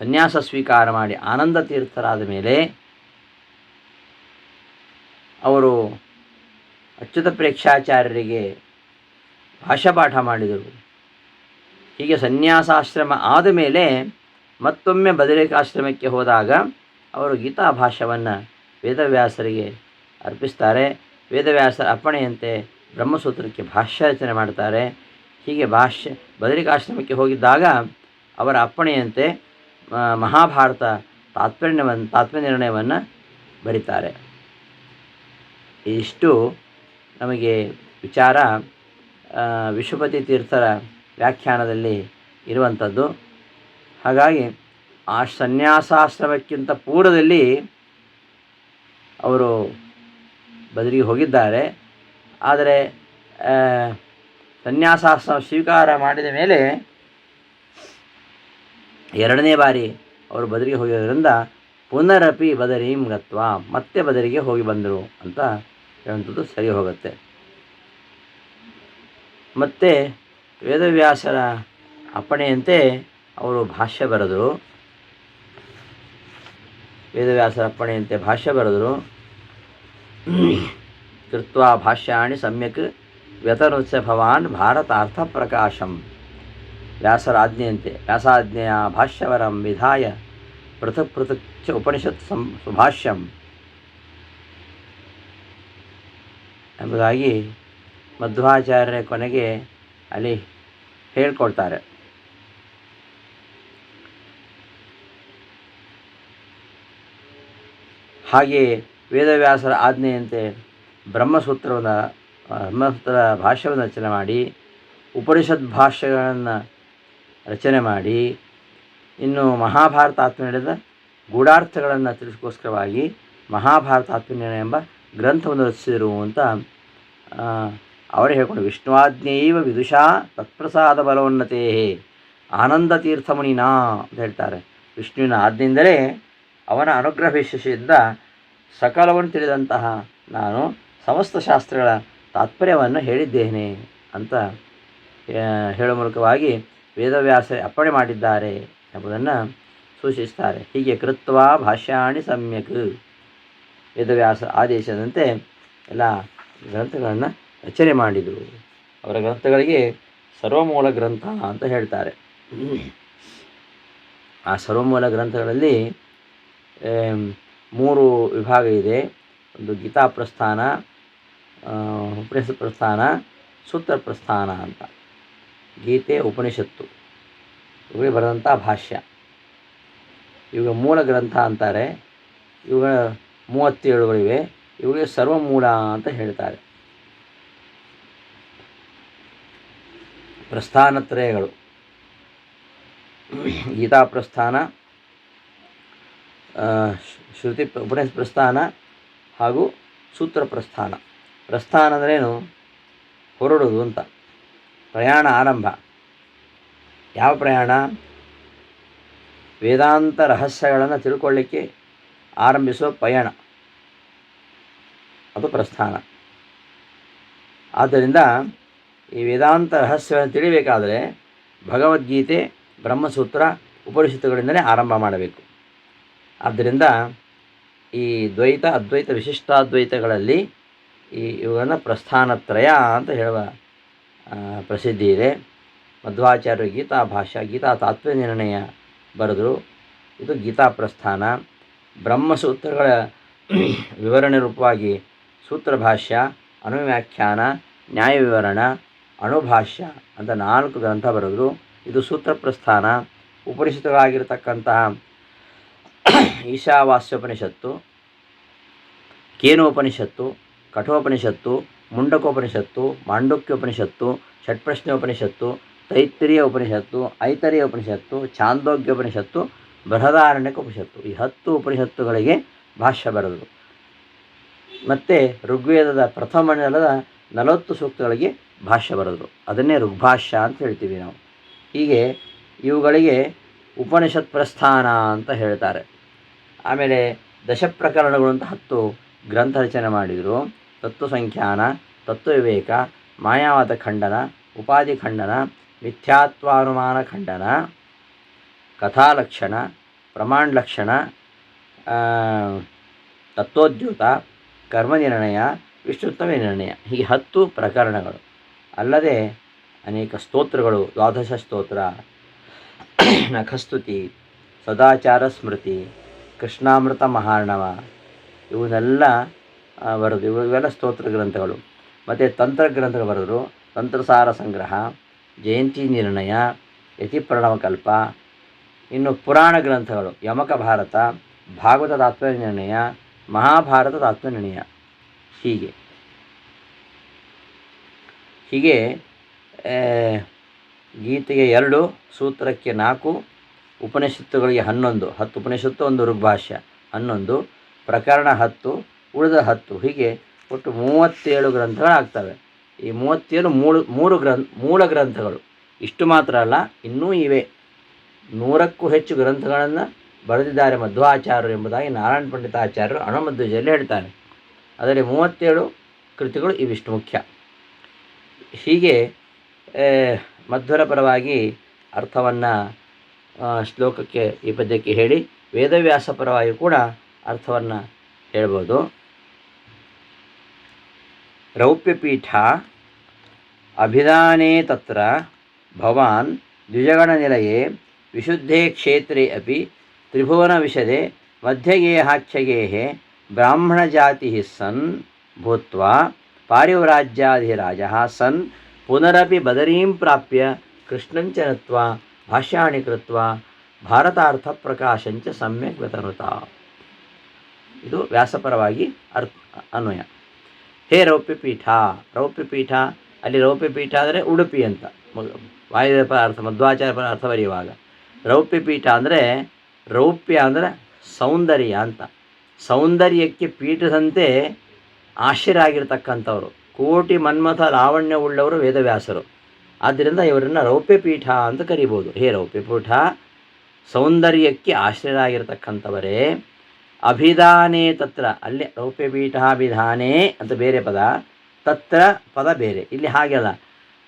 [SPEAKER 1] ಸನ್ಯಾಸ ಸ್ವೀಕಾರ ಮಾಡಿ ಆನಂದ ತೀರ್ಥರಾದ ಮೇಲೆ ಅವರು ಅಚ್ಯುತ ಪ್ರೇಕ್ಷಾಚಾರ್ಯರಿಗೆ ಭಾಷಾಪಾಠ ಮಾಡಿದರು. ಹೀಗೆ ಸನ್ಯಾಸಾಶ್ರಮ ಆದ ಮೇಲೆ ಮತ್ತೊಮ್ಮೆ ಬದರಿಕಾಶ್ರಮಕ್ಕೆ ಹೋದಾಗ ಅವರು ಗೀತಾ ಭಾಷ್ಯವನ್ನು ವೇದವ್ಯಾಸರಿಗೆ ಅರ್ಪಿಸ್ತಾರೆ. ವೇದವ್ಯಾಸರ ಅಪ್ಪಣೆಯಂತೆ ಬ್ರಹ್ಮಸೂತ್ರಕ್ಕೆ ಭಾಷ್ಯ ರಚನೆ ಮಾಡ್ತಾರೆ. ಹೀಗೆ ಭಾಷ್ಯ ಬದರಿಕಾಶ್ರಮಕ್ಕೆ ಹೋಗಿದ್ದಾಗ ಅವರ ಅಪ್ಪಣೆಯಂತೆ ಮಹಾಭಾರತ ತಾತ್ಪರ್ಯವನ್ನು, ತಾತ್ಪರ್ಯ ನಿರ್ಣಯವನ್ನು ಬರೀತಾರೆ. ಇಷ್ಟು ನಮಗೆ ವಿಚಾರ. ವಿಶ್ವಪತಿ ತೀರ್ಥರ ವ್ಯಾಖ್ಯಾನದಲ್ಲಿ ಇರುವಂಥದ್ದು. ಹಾಗಾಗಿ ಆ ಸನ್ಯಾಸಾಶ್ರಮಕ್ಕಿಂತ ಪೂರ್ವದಲ್ಲಿ ಅವರು ಬದರಿಗೆ ಹೋಗಿದ್ದಾರೆ. ಆದರೆ ಸನ್ಯಾಸಾಶ್ರಮ ಸ್ವೀಕಾರ ಮಾಡಿದ ಮೇಲೆ ಎರಡನೇ ಬಾರಿ ಅವರು ಬದರಿಗೆ ಹೋಗಿರೋದ್ರಿಂದ ಪುನರಪಿ ಬದರೀಂ ಗತ್ವ ಮತ್ತೆ ಬದರಿಗೆ ಹೋಗಿ ಬಂದರು ಅಂತ ಹೇಳುವಂಥದ್ದು ಸರಿ ಹೋಗುತ್ತೆ. ಮತ್ತು ವೇದವ್ಯಾಸರ ಅಪ್ಪಣೆಯಂತೆ ಅವರು ಭಾಷ್ಯ ಬರೆದರು. ವೇದವ್ಯಾಸರ ಅಪ್ಪಣೆಯಂತೆ ಭಾಷ್ಯ ಬರೆದರು. ಕೃತ್ವ ಭಾಷ್ಯಾಣಿ ಸಮ್ಯಕ್ ವ್ಯತನೃತ್ಯ ಭವಾನ್ ಭಾರತಾರ್ಥ ಪ್ರಕಾಶಂ. ವ್ಯಾಸರಾಜ್ಞೆಯಂತೆ, ವ್ಯಾಸಾಜ್ಞೆಯ ಭಾಷ್ಯವರಂ ವಿಧಾಯ ಪೃಥಕ್ ಪೃಥಕ್ ಚ ಉಪನಿಷತ್ ಸಂ ಸುಭಾಷ್ಯಂ. ಎಂಬುದಾಗಿ ಮಧ್ವಾಚಾರ್ಯ ಕೊನೆಗೆ ಅಲ್ಲಿ ಹೇಳ್ಕೊಡ್ತಾರೆ. ಹಾಗೆಯೇ ವೇದವ್ಯಾಸರ ಆಜ್ಞೆಯಂತೆ ಬ್ರಹ್ಮಸೂತ್ರವನ್ನು ಬ್ರಹ್ಮಸೂತ್ರ ಭಾಷ್ಯವನ್ನು ರಚನೆ ಮಾಡಿ, ಉಪನಿಷತ್ ಭಾಷ್ಯಗಳನ್ನು ರಚನೆ ಮಾಡಿ, ಇನ್ನು ಮಹಾಭಾರತ ಆತ್ಮನಿಡದ ಗೂಢಾರ್ಥಗಳನ್ನು ತಿಳಿಸ್ಕೋಸ್ಕರವಾಗಿ ಮಹಾಭಾರತ ಆತ್ಮನಿರ್ಣಯ ಎಂಬ ಗ್ರಂಥವನ್ನು ರಚಿಸಿದರು ಅಂತ ಅವರೇ ಹೇಳ್ಕೊಂಡು, ವಿಷ್ಣುವಾಜ್ಞೆಯವ ವಿದುಷಾ ತತ್ಪ್ರಸಾದ ಬಲೋನ್ನತೇ ಆನಂದ ತೀರ್ಥಮುನಿನಾ ಅಂತ ಹೇಳ್ತಾರೆ. ವಿಷ್ಣುವಿನ ಆಜ್ಞೆಯಿಂದಲೇ ಅವನ ಅನುಗ್ರಹ ವಿಶೇಷದಿಂದ ಸಕಲವನ್ನು ತಿಳಿದಂತಹ ನಾನು ಸಮಸ್ತ ಶಾಸ್ತ್ರಗಳ ತಾತ್ಪರ್ಯವನ್ನು ಹೇಳಿದ್ದೇನೆ ಅಂತ ಹೇಳುವ ಮೂಲಕವಾಗಿ ವೇದವ್ಯಾಸ ಅಪ್ಪಣೆ ಮಾಡಿದ್ದಾರೆ ಎಂಬುದನ್ನು ಸೂಚಿಸ್ತಾರೆ. ಹೀಗೆ ಕೃತ್ವ ಭಾಷ್ಯಾಣಿ ಸಮ್ಯಕ್. ವೇದವ್ಯಾಸ ಆದೇಶದಂತೆ ಎಲ್ಲ ಗ್ರಂಥಗಳನ್ನು ರಚನೆ ಮಾಡಿದರು. ಅವರ ಗ್ರಂಥಗಳಿಗೆ ಸರ್ವಮೂಲ ಗ್ರಂಥ ಅಂತ ಹೇಳ್ತಾರೆ. ಆ ಸರ್ವಮೂಲ ಗ್ರಂಥಗಳಲ್ಲಿ ಮೂರು ವಿಭಾಗ ಇದೆ. ಒಂದು ಗೀತಾ ಪ್ರಸ್ಥಾನ ಉಪನಿಷತ್ ಪ್ರಸ್ಥಾನ, ಸೂತ್ರ ಪ್ರಸ್ಥಾನ ಅಂತ. ಗೀತೆ, ಉಪನಿಷತ್ತು. ಇವುಗಳಿಗೆ ಬರೆದಂಥ ಭಾಷ್ಯ. ಇವುಗಳ ಮೂಲ ಗ್ರಂಥ ಅಂತಾರೆ. ಇವುಗಳ ಮೂವತ್ತೇಳುಗಳಿವೆ. ಇವುಗಳಿಗೆ ಸರ್ವಮೂಲ ಅಂತ ಹೇಳ್ತಾರೆ. ಪ್ರಸ್ಥಾನತ್ರಯಗಳು. ಗೀತಾ ಪ್ರಸ್ಥಾನ ಶ್ರುತಿ ಪ್ರ- ಪ್ರಸ್ಥಾನ ಹಾಗೂ ಸೂತ್ರ ಪ್ರಸ್ಥಾನ ಪ್ರಸ್ಥಾನ ಅಂದ್ರೇನು? ಹೊರಡೋದು ಅಂತ. ಪ್ರಯಾಣ ಆರಂಭ. ಯಾವ ಪ್ರಯಾಣ? ವೇದಾಂತ ರಹಸ್ಯಗಳನ್ನು ತಿಳ್ಕೊಳ್ಳಿಕ್ಕೆ ಆರಂಭಿಸುವ ಪಯಣ. ಅದು ಪ್ರಸ್ಥಾನ. ಆದ್ದರಿಂದ ಈ ವೇದಾಂತ ರಹಸ್ಯವನ್ನು ತಿಳಿಬೇಕಾದರೆ ಭಗವದ್ಗೀತೆ, ಬ್ರಹ್ಮಸೂತ್ರ, ಉಪನಿಷತ್ತುಗಳಿಂದಲೇ ಆರಂಭ ಮಾಡಬೇಕು. ಆದ್ದರಿಂದ ಈ ದ್ವೈತ, ಅದ್ವೈತ, ವಿಶಿಷ್ಟಾದ್ವೈತಗಳಲ್ಲಿ ಈ ಇವುಗಳನ್ನು ಪ್ರಸ್ಥಾನತ್ರಯ ಅಂತ ಹೇಳುವ ಪ್ರಸಿದ್ಧಿ ಇದೆ. ಮಧ್ವಾಚಾರ್ಯರು ಗೀತಾ ಭಾಷಾ ಗೀತಾ ತಾತ್ವ ನಿರ್ಣಯ ಬರೆದರು. ಇದು ಗೀತಾ ಪ್ರಸ್ಥಾನ. ಬ್ರಹ್ಮಸೂತ್ರಗಳ ವಿವರಣೆ ರೂಪವಾಗಿ ಸೂತ್ರಭಾಷ್ಯ, ಅನುವ್ಯಾಖ್ಯಾನ ನ್ಯಾಯ ವಿವರಣ ಅಣುಭಾಷ್ಯ ಅಂತ ನಾಲ್ಕು ಗ್ರಂಥ ಬರೆದರು. ಇದು ಸೂತ್ರ ಪ್ರಸ್ಥಾನ ಉಪನಿಷತ್ತುಗಳಾಗಿರ್ತಕ್ಕಂತಹ ಈಶಾವಾಸ್ಯೋಪನಿಷತ್ತು, ಕೇನೋಪನಿಷತ್ತು, ಕಠೋಪನಿಷತ್ತು, ಮುಂಡಕೋಪನಿಷತ್ತು, ಮಾಂಡುಕ್ಯೋಪನಿಷತ್ತು, ಷಟ್ಪ್ರಶ್ನೋಪನಿಷತ್ತು ತೈತ್ರಿಯ ಉಪನಿಷತ್ತು ಐತರಿಯ ಉಪನಿಷತ್ತು ಚಾಂದೋಗ್ಯ ಉಪನಿಷತ್ತು ಬೃಹದಾರಣ್ಯಕ ಉಪನಿಷತ್ತು ಈ ಹತ್ತು ಉಪನಿಷತ್ತುಗಳಿಗೆ ಭಾಷ್ಯ ಬರೆದರು. ಮತ್ತು ಋಗ್ವೇದದ ಪ್ರಥಮ ಮಂಡಲದ ನಲವತ್ತು ಸೂಕ್ತಗಳಿಗೆ ಭಾಷ್ಯ ಬರೆದರು. ಅದನ್ನೇ ಋಗ್ಭಾಷ್ಯ ಅಂತ ಹೇಳ್ತೀವಿ ನಾವು. ಹೀಗೆ ಇವುಗಳಿಗೆ ಉಪನಿಷತ್ ಪ್ರಸ್ಥಾನ ಅಂತ ಹೇಳ್ತಾರೆ. ಆಮೇಲೆ ದಶಪ್ರಕರಣಗಳು ಅಂತ ಹತ್ತು ಗ್ರಂಥ ರಚನೆ ಮಾಡಿದರು. ತತ್ವ ಸಂಖ್ಯಾನ, ತತ್ವ ವಿವೇಕ, ಮಾಯಾವಾದ ಖಂಡನ, ಉಪಾಧಿ ಖಂಡನ, ಮಿಥ್ಯಾತ್ವಾನುಮಾನ ಖಂಡನ ಕಥಾಲಕ್ಷಣ ಪ್ರಮಾಣ ಲಕ್ಷಣ ತತ್ವೋದ್ಯೂತ ಕರ್ಮನಿರ್ಣಯ ವಿಷ್ಣುತ್ವ ನಿರ್ಣಯ ಹೀಗೆ ಹತ್ತು ಪ್ರಕರಣಗಳು. ಅಲ್ಲದೆ ಅನೇಕ ಸ್ತೋತ್ರಗಳು, ದ್ವಾದಶ ಸ್ತೋತ್ರ, ನಖಸ್ತುತಿ, ಸದಾಚಾರ ಸ್ಮೃತಿ, ಕೃಷ್ಣಾಮೃತ ಮಹಾರ್ಣವ, ಇವನ್ನೆಲ್ಲ ಬರೆದು ಇವು ಇವೆಲ್ಲ ಸ್ತೋತ್ರ ಗ್ರಂಥಗಳು. ಮತ್ತು ತಂತ್ರ ಗ್ರಂಥಗಳು ಬರೆದರು, ತಂತ್ರಸಾರ ಸಂಗ್ರಹ, ಜಯಂತಿ ನಿರ್ಣಯ, ಯತಿಪ್ರಣವಕಲ್ಪ, ಇನ್ನು ಪುರಾಣ ಗ್ರಂಥಗಳು, ಯಮಕ ಭಾರತ, ಭಾಗವತ ತಾತ್ಪರ್ಯ ನಿರ್ಣಯ, ಮಹಾಭಾರತ ತಾತ್ಪರ್ಯ ನಿರ್ಣಯ, ಹೀಗೆ. ಹೀಗೆ ಗೀತೆಗೆ ಎರಡು, ಸೂತ್ರಕ್ಕೆ ನಾಲ್ಕು, ಉಪನಿಷತ್ತುಗಳಿಗೆ ಹನ್ನೊಂದು, ಹತ್ತು ಉಪನಿಷತ್ತು, ಒಂದು ಋಗ್ಭಾಷ್ಯ ಹನ್ನೊಂದು, ಪ್ರಕರಣ ಹತ್ತು, ಉಳಿದ ಹತ್ತು, ಹೀಗೆ ಒಟ್ಟು ಮೂವತ್ತೇಳು ಗ್ರಂಥಗಳಾಗ್ತವೆ. ಈ ಮೂವತ್ತೇಳು ಮೂಳು, ಮೂರು ಗ್ರಂಥ, ಮೂಲ ಗ್ರಂಥಗಳು. ಇಷ್ಟು ಮಾತ್ರ ಅಲ್ಲ, ಇನ್ನೂ ಇವೆ. ನೂರಕ್ಕೂ ಹೆಚ್ಚು ಗ್ರಂಥಗಳನ್ನು ಬರೆದಿದ್ದಾರೆ ಮಧ್ವಾಚಾರ್ಯರು ಎಂಬುದಾಗಿ ನಾರಾಯಣ ಪಂಡಿತಾಚಾರ್ಯರು ಅಣುಮಧ್ವಜಲ್ಲಿ ಹೇಳ್ತಾರೆ. ಅದರಲ್ಲಿ ಮೂವತ್ತೇಳು ಕೃತಿಗಳು ಇವಿಷ್ಟು ಮುಖ್ಯ. ಹೀಗೆ ಮಧ್ವರ ಪರವಾಗಿ ಅರ್ಥವನ್ನು ಶ್ಲೋಕಕ್ಕೆ ಈ ಪದ್ಯಕ್ಕೆ ಹೇಳಿ ವೇದವ್ಯಾಸ ಪರವಾಗಿ ಕೂಡ ಅರ್ಥವನ್ನು ಹೇಳ್ಬೋದು. ರೌಪ್ಯಪೀಠ ಅಭಿಧಾನೇ ತತ್ರ ಭವಾನ್ ದ್ವಿಜಗಣನಿಲಯೇ ವಿಶುದ್ಧೇ ಕ್ಷೇತ್ರೇ ಅಪಿ ತ್ರಿಭುವನವಿಶದೆ ಬ್ರಾಹ್ಮಣ ಬ್ರಾಹ್ಮಣಜಾತಿ ಸನ್ ಭೂತ್ವಾ ಪಾರಿವ್ರಾಜ್ಯಾಧಿರಾಜ ಸನ್ ಪುನರಪಿ ಬದರೀಂ ಪ್ರಾಪ್ಯ ಕೃಷ್ಣಂಚ ನತ್ವಾ ಭಾಷ್ಯಾಣಿ ಕೃತ್ವ ಭಾರತಾರ್ಥ ಪ್ರಕಾಶಂಚ ಸಮ್ಯಕ್ ಇದು ವ್ಯಾಸಪರವಾಗಿ ಅರ್ಥ, ಅನ್ವಯ. ಹೇ ರೌಪ್ಯಪೀಠ ರೌಪ್ಯಪೀಠ, ಅಲ್ಲಿ ರೌಪ್ಯಪೀಠ ಅಂದರೆ ಉಡುಪಿ ಅಂತ. ವಾಯುದೇವ ಮಧ್ವಾಚಾರ್ಯ ಪರ ಅರ್ಥ ಬರೆಯುವಾಗ. ರೌಪ್ಯಪೀಠ ಅಂದರೆ ರೌಪ್ಯ ಅಂದರೆ ಸೌಂದರ್ಯ ಅಂತ. ಸೌಂದರ್ಯಕ್ಕೆ ಪೀಠದಂತೆ ಆಶ್ಚರ್ಯರಾಗಿರ್ತಕ್ಕಂಥವ್ರು ಕೋಟಿ ಮನ್ಮಥ ಲಾವಣ್ಯ ಉಳ್ಳವರು ವೇದವ್ಯಾಸರು. ಆದ್ದರಿಂದ ಇವರನ್ನು ರೌಪ್ಯಪೀಠ ಅಂತ ಕರಿಬೋದು. ಹೇ ರೌಪ್ಯಪೀಠ ಸೌಂದರ್ಯಕ್ಕೆ ಆಶ್ರಯರಾಗಿರ್ತಕ್ಕಂಥವರೇ, ಅಭಿಧಾನೇ ತತ್ರ. ಅಲ್ಲಿ ರೌಪ್ಯಪೀಠಾಭಿಧಾನೇ ಅಂತ ಬೇರೆ ಪದ. ತತ್ರ ಪದ ಬೇರೆ. ಇಲ್ಲಿ ಹಾಗೆಲ್ಲ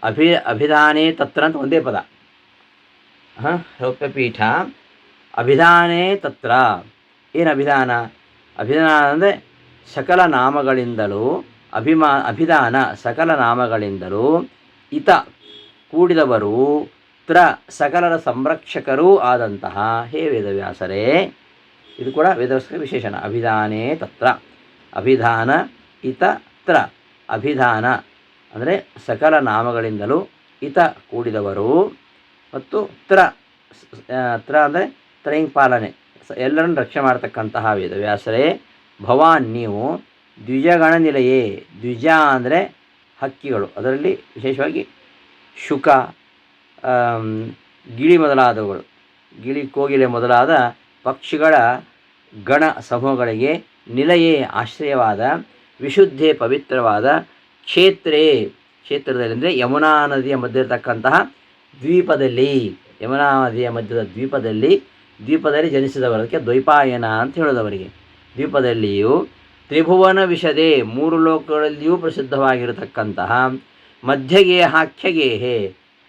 [SPEAKER 1] ಅಭಿ, ಅಭಿಧಾನೇ ತತ್ರ ಅಂತ ಒಂದೇ ಪದ. ಹಾಂ ರೌಪ್ಯಪೀಠ ಅಭಿಧಾನೇ ತತ್ರ. ಏನು ಅಭಿಧಾನ? ಅಭಿಧಾನ ಅಂದರೆ ಸಕಲ ನಾಮಗಳಿಂದಲೂ ಅಭಿಮಾ, ಅಭಿಧಾನ ಸಕಲ ನಾಮಗಳಿಂದಲೂ ಇತ ಕೂಡಿದವರು, ತ್ರ ಸಕಲರ ಸಂರಕ್ಷಕರೂ ಆದಂತಹ ಹೇ ವೇದವ್ಯಾಸರೇ. ಇದು ಕೂಡ ವೇದವ್ಯಾಸರ ವಿಶೇಷಣ. ಅಭಿಧಾನೇ ತತ್ರ. ಅಭಿಧಾನ, ಇತ, ತ್ರ. ಅಭಿಧಾನ ಅಂದರೆ ಸಕಲ ನಾಮಗಳಿಂದಲೂ ಇತ ಕೂಡಿದವರು ಮತ್ತು ತ್ರ ತ್ರ ಅಂದರೆ ತ್ರೈಂಗ್ ಪಾಲನೆ. ಎಲ್ಲರನ್ನು ರಕ್ಷಣೆ ಮಾಡ್ತಕ್ಕಂತಹ ವೇದವ್ಯಾಸರೇ. ಭವಾನ್, ನೀವು ದ್ವಿಜಗಣ ನಿಲಯೇ ದ್ವಿಜ ಅಂದರೆ ಹಕ್ಕಿಗಳು. ಅದರಲ್ಲಿ ವಿಶೇಷವಾಗಿ ಶುಕ ಗಿಳಿ ಮೊದಲಾದವುಗಳು. ಗಿಳಿ ಕೋಗಿಲೆ ಮೊದಲಾದ ಪಕ್ಷಿಗಳ ಗಣ ಸಮೂಹಗಳಿಗೆ ನಿಲಯೇ ಆಶ್ರಯವಾದ, ವಿಶುದ್ಧೇ ಪವಿತ್ರವಾದ ಕ್ಷೇತ್ರೇ. ಕ್ಷೇತ್ರದಲ್ಲಿ ಅಂದರೆ ಯಮುನಾ ನದಿಯ ಮಧ್ಯ ಇರತಕ್ಕಂತಹ ದ್ವೀಪದಲ್ಲಿ. ಯಮುನಾ ನದಿಯ ಮಧ್ಯದ ದ್ವೀಪದಲ್ಲಿ ದ್ವೀಪದಲ್ಲಿ ಜನಿಸಿದವರಕ್ಕೆ ದ್ವೈಪಾಯನ ಅಂತ ಹೇಳೋದವರಿಗೆ ದ್ವೀಪದಲ್ಲಿಯೂ ತ್ರಿಭುವನ ವಿಷದೆ ಮೂರು ಲೋಕಗಳಲ್ಲಿಯೂ ಪ್ರಸಿದ್ಧವಾಗಿರತಕ್ಕಂತಹ ಮಧ್ಯಗೇಹಾಖ್ಯಗೇಹೆ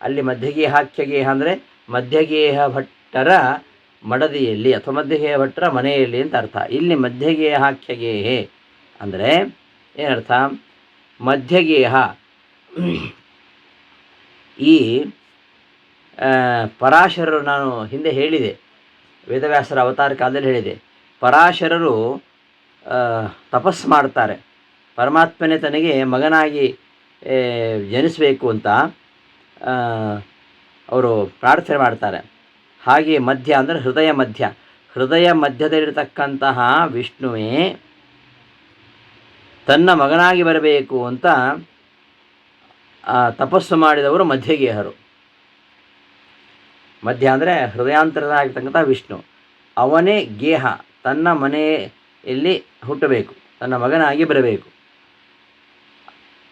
[SPEAKER 1] ಅಲ್ಲಿ ಮಧ್ಯಗೇಹಾಖ್ಯಗೇಹ ಅಂದರೆ ಮಧ್ಯಗೇಹ ಭಟ್ಟರ ಮಡದಿಯಲ್ಲಿ ಅಥವಾ ಮಧ್ಯಗೇಹ ಭಟ್ಟರ ಮನೆಯಲ್ಲಿ ಅಂತ ಅರ್ಥ. ಇಲ್ಲಿ ಮಧ್ಯಗೇಹಾಖ್ಯಗೇಹೆ ಅಂದರೆ ಏನರ್ಥ? ಮಧ್ಯಗೇಹ. ಈ ಪರಾಶರರು ನಾನು ಹಿಂದೆ ಹೇಳಿದೆ. ವೇದವ್ಯಾಸರ ಅವತಾರ ಕಾಲದಲ್ಲಿ ಹೇಳಿದೆ. ಪರಾಶರರು ತಪಸ್ ಮಾಡ್ತಾರೆ. ಪರಮಾತ್ಮನೇ ತನಗೆ ಮಗನಾಗಿ ಜನಿಸಬೇಕು ಅಂತ ಅವರು ಪ್ರಾರ್ಥನೆ ಮಾಡ್ತಾರೆ. ಹಾಗೆ ಮಧ್ಯ ಅಂದರೆ ಹೃದಯ ಮಧ್ಯ. ಹೃದಯ ಮಧ್ಯದಲ್ಲಿರತಕ್ಕಂತಹ ವಿಷ್ಣುವೇ ತನ್ನ ಮಗನಾಗಿ ಬರಬೇಕು ಅಂತ ತಪಸ್ಸು ಮಾಡಿದವರು ಮಧ್ಯಗೇಹರು. ಮಧ್ಯ ಅಂದರೆ ಹೃದಯಾಂತರದಾಗಿರ್ತಕ್ಕಂಥ ವಿಷ್ಣು. ಅವನೇ ಗೇಹ. ತನ್ನ ಮನೆಯಲ್ಲಿ ಹುಟ್ಟಬೇಕು, ತನ್ನ ಮಗನಾಗಿ ಬರಬೇಕು.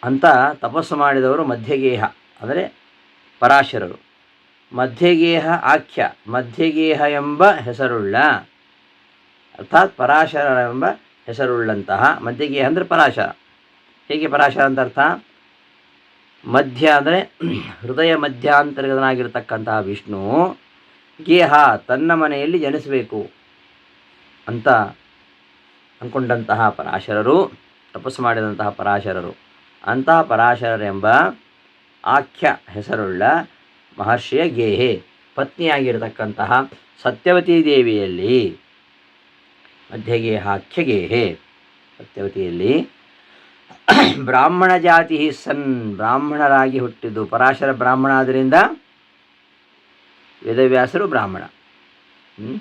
[SPEAKER 1] ಅಂತ ತಪಸ್ಸು ಮಾಡಿದವರು ಮಧ್ಯಗೇಹ, ಅಂದರೆ ಪರಾಶರರು. ಮಧ್ಯಗೇಹ ಆಖ್ಯ, ಮಧ್ಯಗೇಹ ಎಂಬ ಹೆಸರುಳ್ಳ, ಅರ್ಥಾತ್ ಪರಾಶರ ಎಂಬ ಹೆಸರುಳ್ಳಂತಹ ಮಧ್ಯಗೇಹ ಅಂದರೆ ಪರಾಶರ. ಹೇಗೆ ಪರಾಶರ ಅಂತ ಅರ್ಥ? ಮಧ್ಯ ಅಂದರೆ ಹೃದಯ ಮಧ್ಯಾಂತರ್ಗತನಾಗಿರ್ತಕ್ಕಂತಹ ವಿಷ್ಣು ಗೇಹ ತನ್ನ ಮನೆಯಲ್ಲಿ ಜನಿಸಬೇಕು. ಅಂತ ಅಂದ್ಕೊಂಡಂತಹ ಪರಾಶರರು, ತಪಸ್ಸು ಮಾಡಿದಂತಹ ಪರಾಶರರು. ಅಂತಹ ಪರಾಶರರೆಂಬ ಆಖ್ಯ ಹೆಸರುಳ್ಳ ಮಹರ್ಷಿಯ ಗೇಹೆ, ಪತ್ನಿಯಾಗಿರತಕ್ಕಂತಹ ಸತ್ಯವತಿ ದೇವಿಯಲ್ಲಿ ಮಧ್ಯಗೇಹಾಖ್ಯ ಗೇಹೆ, ಸತ್ಯವತಿಯಲ್ಲಿ ಬ್ರಾಹ್ಮಣ ಜಾತಿ ಸನ್ ಬ್ರಾಹ್ಮಣರಾಗಿ ಹುಟ್ಟಿದ್ದು. ಪರಾಶರ ಬ್ರಾಹ್ಮಣ ಆದ್ದರಿಂದ ವೇದವ್ಯಾಸರು ಬ್ರಾಹ್ಮಣ. ಹ್ಮ್?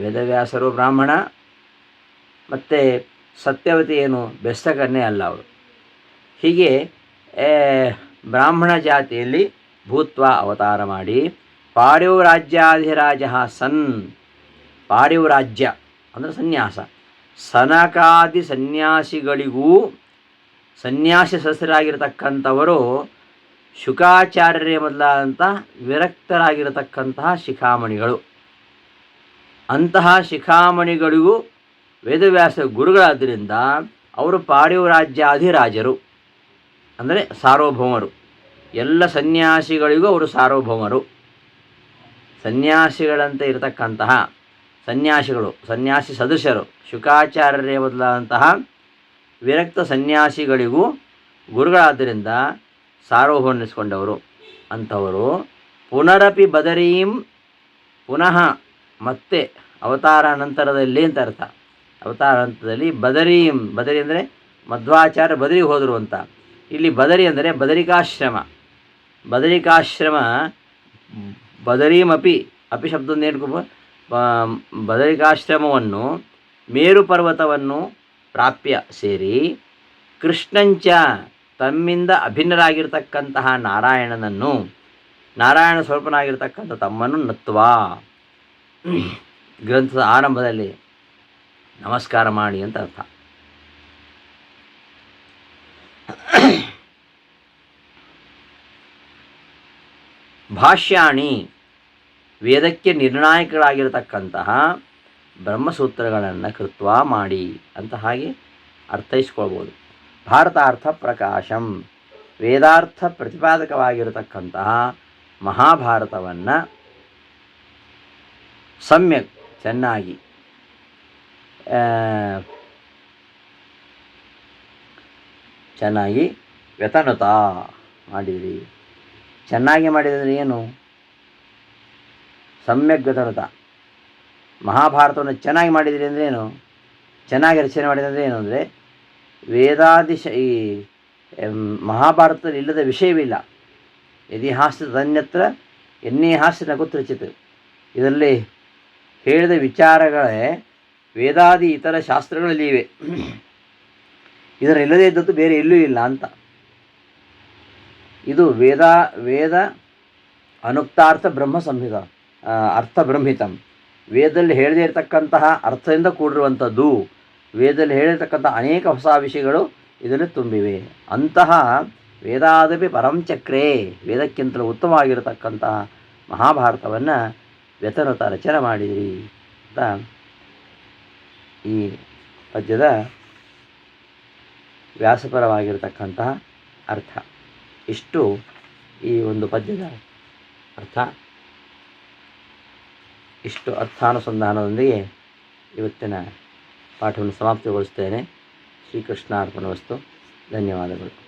[SPEAKER 1] ವೇದವ್ಯಾಸರು ಬ್ರಾಹ್ಮಣ, ಮತ್ತು ಸತ್ಯವತಿ ಏನು ಬೆಸ್ತಕನ್ನೇ ಅಲ್ಲ ಅವರು. ಹೀಗೆ ಬ್ರಾಹ್ಮಣ ಜಾತಿಯಲ್ಲಿ ಭೂತ್ವ ಅವತಾರ ಮಾಡಿ ಪಾರ್ಯವ್ ರಾಜ್ಯಾಧಿರಾಜ ಸನ್ ಪಾರ್ಯವ್ ರಾಜ್ಯ ಅಂದರೆ ಸನ್ಯಾಸ. ಸನಕಾದಿ ಸನ್ಯಾಸಿಗಳಿಗೂ ಸನ್ಯಾಸಿ ಸಸ್ಯರಾಗಿರ್ತಕ್ಕಂಥವರು ಶುಕಾಚಾರ್ಯ ಮೊದಲಾದಂಥ ವಿರಕ್ತರಾಗಿರತಕ್ಕಂತಹ ಶಿಖಾಮಣಿಗಳು. ಅಂತಹ ಶಿಖಾಮಣಿಗಳಿಗೂ ವೇದವ್ಯಾಸ ಗುರುಗಳಾದ್ದರಿಂದ ಅವರು ಪಾಡಿವರಾಜ್ಯಾಧಿರಾಜರು ಅಂದರೆ ಸಾರ್ವಭೌಮರು. ಎಲ್ಲ ಸನ್ಯಾಸಿಗಳಿಗೂ ಅವರು ಸಾರ್ವಭೌಮರು. ಸನ್ಯಾಸಿಗಳಂತೆ ಇರತಕ್ಕಂತಹ ಸನ್ಯಾಸಿಗಳು, ಸನ್ಯಾಸಿ ಸದಸ್ಯರು, ಶುಕಾಚಾರ್ಯರೇ ಬದಲಾದಂತಹ ವಿರಕ್ತ ಸನ್ಯಾಸಿಗಳಿಗೂ ಗುರುಗಳಾದ್ದರಿಂದ ಸಾರ್ವಭೌಮಿಸಿಕೊಂಡವರು ಅಂಥವರು ಪುನರಪಿ ಬದರೀಂ ಪುನಃ ಮತ್ತೆ ಅವತಾರ ನಂತರದಲ್ಲಿ ಅಂತ ಅರ್ಥ. ಅವತಾರ ಹಂತದಲ್ಲಿ ಬದರಿ ಬದರಿ ಅಂದರೆ ಮಧ್ವಾಚಾರ್ಯ ಬದರಿ ಹೋದರು ಅಂತ. ಇಲ್ಲಿ ಬದರಿ ಅಂದರೆ ಬದರಿಕಾಶ್ರಮ. ಬದರಿಕಾಶ್ರಮ ಬದರೀಮಪಿ ಅಪಿ ಶಬ್ದ ಏನ್ಕೊ ಬದರಿಕಾಶ್ರಮವನ್ನು ಮೇರು ಪರ್ವತವನ್ನು ಪ್ರಾಪ್ಯ ಸೇರಿ ಕೃಷ್ಣಂಚ ತಮ್ಮಿಂದ ಅಭಿನ್ನರಾಗಿರ್ತಕ್ಕಂತಹ ನಾರಾಯಣನನ್ನು, ನಾರಾಯಣ ಸ್ವಲ್ಪನಾಗಿರ್ತಕ್ಕಂಥ ತಮ್ಮನ್ನು ನತ್ವಾ. ಗ್ರಂಥದ ಆರಂಭದಲ್ಲಿ ನಮಸ್ಕಾರ ಮಾಡಿ ಅಂತ ಅರ್ಥ. ಭಾಷ್ಯಾಣಿ ವೇದಕ್ಕೆ ನಿರ್ಣಾಯಕಗಳಾಗಿರತಕ್ಕಂತಹ ಬ್ರಹ್ಮಸೂತ್ರಗಳನ್ನು ಕೃತ್ವ ಮಾಡಿ ಅಂತ ಹಾಗೆ ಅರ್ಥೈಸ್ಕೊಳ್ಬೋದು. ಭಾರತಾರ್ಥ ಪ್ರಕಾಶಂ ವೇದಾರ್ಥ ಪ್ರತಿಪಾದಕವಾಗಿರತಕ್ಕಂತಹ ಮಹಾಭಾರತವನ್ನು ಸಮ್ಯಕ್ ಚೆನ್ನಾಗಿ ಚೆನ್ನಾಗಿ ವ್ಯತನುತ ಮಾಡಿದಿರಿ. ಚೆನ್ನಾಗಿ ಮಾಡಿದರೆ ಏನು? ಸಮ್ಯಕ್ ವ್ಯತನುತ ಮಹಾಭಾರತವನ್ನು ಚೆನ್ನಾಗಿ ಮಾಡಿದಿರಿ ಅಂದರೆ ಏನು? ಚೆನ್ನಾಗಿ ರಚನೆ ಮಾಡಿದಂದರೆ ಏನು ಅಂದರೆ, ವೇದಾದಿಶ ಈ ಮಹಾಭಾರತದಲ್ಲಿ ಇಲ್ಲದ ವಿಷಯವಿಲ್ಲ ಇತಿಹಾಸದ ಅನ್ಯತ್ರ ಎನ್ನೇ ಹಾಸ್ಯ ನಗುತ್ರಚಿತ್ ಇದರಲ್ಲಿ ಹೇಳಿದ ವಿಚಾರಗಳೇ ವೇದಾದಿ ಇತರ ಶಾಸ್ತ್ರಗಳಲ್ಲಿ ಇವೆ ಇದರ ಇಲ್ಲದೇ ಇದ್ದದ್ದು ಬೇರೆ ಎಲ್ಲೂ ಇಲ್ಲ ಅಂತ. ಇದು ವೇದ ವೇದ ಅನುಕ್ತಾರ್ಥ ಬ್ರಹ್ಮ ಸಂಹಿತ ಅರ್ಥ ಬ್ರಹ್ಮಿತಂ. ವೇದದಲ್ಲಿ ಹೇಳದೇ ಇರತಕ್ಕಂತಹ ಅರ್ಥದಿಂದ ಕೂಡಿರುವಂಥದ್ದು, ವೇದದಲ್ಲಿ ಹೇಳಿರ್ತಕ್ಕಂಥ ಅನೇಕ ಹೊಸ ವಿಷಯಗಳು ಇದರಲ್ಲಿ ತುಂಬಿವೆ. ಅಂತಹ ವೇದಾದಪಿ ಪರಂಚಕ್ರೇ, ವೇದಕ್ಕಿಂತಲೂ ಉತ್ತಮವಾಗಿರತಕ್ಕಂತಹ ಮಹಾಭಾರತವನ್ನು ವ್ಯತನುತ ರಚನೆ ಮಾಡಿದಿರಿ ಅಂತ ಈ ಪದ್ಯದ ವ್ಯಾಸಪರವಾಗಿರತಕ್ಕಂತಹ ಅರ್ಥ. ಇಷ್ಟು ಈ ಒಂದು ಪದ್ಯದ ಅರ್ಥ. ಇಷ್ಟು ಅರ್ಥಾನುಸಂಧಾನದೊಂದಿಗೆ ಇವತ್ತಿನ ಪಾಠವನ್ನು ಸಮಾಪ್ತಿಗೊಳಿಸ್ತೇನೆ. ಶ್ರೀಕೃಷ್ಣ ಅರ್ಪಣ ವಸ್ತು. ಧನ್ಯವಾದಗಳು.